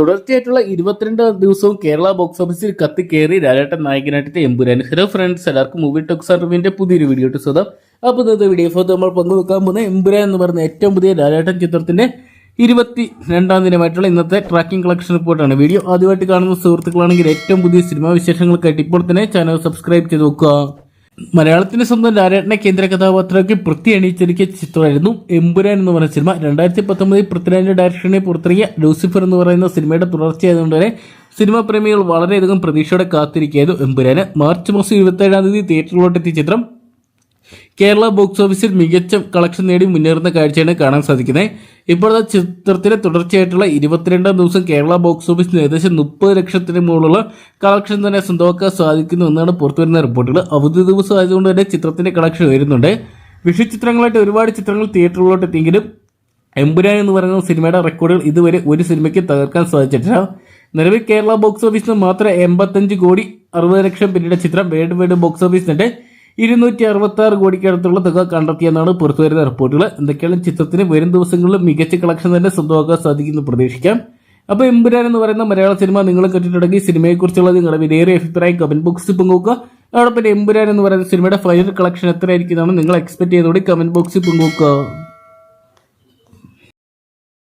തുടർച്ചയായിട്ടുള്ള ഇരുപത്തിരണ്ട് ദിവസവും കേരള ബോക്സ് ഓഫീസിൽ കത്തി കയറി രാജേട്ടൻ നായകനായിട്ട് എമ്പുരാൻ. ഹലോ ഫ്രണ്ട്സ് എല്ലാവർക്കും മൂവി ടോക്സ് അറിവിന്റെ പുതിയൊരു വീഡിയോ ഇട്ട് സ്വതം അപ്പൊ ഇന്നത്തെ വീഡിയോ നമ്മൾ പങ്കുവെക്കാൻ പോകുന്ന എമ്പുരാൻ എന്ന് പറയുന്ന ഏറ്റവും പുതിയ രാജേട്ടൻ ചിത്രത്തിന്റെ ഇരുപത്തി രണ്ടാം ദിനമായിട്ടുള്ള ഇന്നത്തെ ട്രാക്കിംഗ് കളക്ഷൻ റിപ്പോർട്ടാണ് വീഡിയോ ആദ്യമായിട്ട് കാണുന്ന സുഹൃത്തുക്കളാണെങ്കിൽ ഏറ്റവും പുതിയ സിനിമാ വിശേഷങ്ങൾക്കായിട്ട് ഇപ്പോൾ തന്നെ ചാനൽ സബ്സ്ക്രൈബ് ചെയ്ത് നോക്കുക മലയാളത്തിന്റെ സ്വന്തം നാരായണ കേന്ദ്ര കഥാപാത്രമാക്കി പൃഥ്വി അണിയിച്ചൊരുക്കിയ ചിത്രമായിരുന്നു എമ്പുരാൻ എന്ന് പറയുന്ന സിനിമ. രണ്ടായിരത്തി പത്തൊമ്പതിൽ പൃഥ്വിരാജിന്റെ ഡയറക്ഷനെ പുറത്തിറങ്ങിയ ലൂസിഫർ എന്ന് പറയുന്ന സിനിമയുടെ തുടർച്ചയായതുകൊണ്ട് തന്നെ സിനിമാ പ്രേമികൾ വളരെയധികം പ്രതീക്ഷയോടെ കാത്തിരിക്കുകയായിരുന്നു എമ്പുരാന്. മാർച്ച് മാസം ഇരുപത്തേഴാം തീയതി തിയേറ്ററിലോട്ടെത്തിയ ചിത്രം കേരള ബോക്സ് ഓഫീസിൽ മികച്ച കളക്ഷൻ നേടി മുന്നേറുന്ന കാഴ്ചയാണ് കാണാൻ സാധിക്കുന്നത്. ഇപ്പോഴത്തെ ചിത്രത്തിലെ തുടർച്ചയായിട്ടുള്ള ഇരുപത്തിരണ്ടാം ദിവസം കേരള ബോക്സ് ഓഫീസിൽ ഏകദേശം മുപ്പത് ലക്ഷത്തിന് മുകളിലുള്ള കളക്ഷൻ തന്നെ സ്വന്തമാക്കാൻ സാധിക്കുന്നു എന്നാണ് പുറത്തുവരുന്ന റിപ്പോർട്ടുകൾ. അവധി ദിവസം ആയതുകൊണ്ട് തന്നെ ചിത്രത്തിന്റെ കളക്ഷൻ ഉയരുന്നുണ്ട്. വിഷു ചിത്രങ്ങളായിട്ട് ഒരുപാട് ചിത്രങ്ങൾ തിയേറ്ററുകളിലോട്ട് എത്തിയെങ്കിലും എമ്പുരാൻ എന്ന് പറയുന്ന സിനിമയുടെ റെക്കോർഡുകൾ ഇതുവരെ ഒരു സിനിമയ്ക്ക് തകർക്കാൻ സാധിച്ചിട്ടില്ല. നിലവിൽ കേരള ബോക്സ് ഓഫീസിന് മാത്രം എൺപത്തഞ്ച് കോടി അറുപത് ലക്ഷം പിന്നീട് ചിത്രം വേൾഡ് വൈഡ് ബോക്സ് ഓഫീസിന്റെ ഇരുന്നൂറ്റി അറുപത്തി ആറ് കോടിക്കടുത്തുള്ള തുക കണ്ടെത്തിയെന്നാണ് പുറത്തുവരുന്ന റിപ്പോർട്ടുകൾ. എന്തൊക്കെയാണ് ചിത്രത്തിന് വരും ദിവസങ്ങളിൽ മികച്ച കളക്ഷൻ തന്നെ സ്വന്തമാക്കാൻ സാധിക്കുമെന്ന് പ്രതീക്ഷിക്കാം. അപ്പോൾ എമ്പുരാൻ എന്ന് പറയുന്ന മലയാള സിനിമ നിങ്ങൾ കണ്ടിട്ടുണ്ടെങ്കിൽ സിനിമയെക്കുറിച്ചുള്ള നിങ്ങളുടെ വിലയേറിയ അഭിപ്രായം കമന്റ് ബോക്സിൽ പങ്കുവെക്കുക. അതോടൊപ്പം എമ്പുരാൻ എന്ന് പറയുന്ന സിനിമയുടെ ഫൈനൽ കളക്ഷൻ എത്രയായിരിക്കും എന്നാണ് നിങ്ങൾ എക്സ്പെക്ട് ചെയ്തുകൂടി കമന്റ് ബോക്സിൽ പങ്കുവെക്കുക.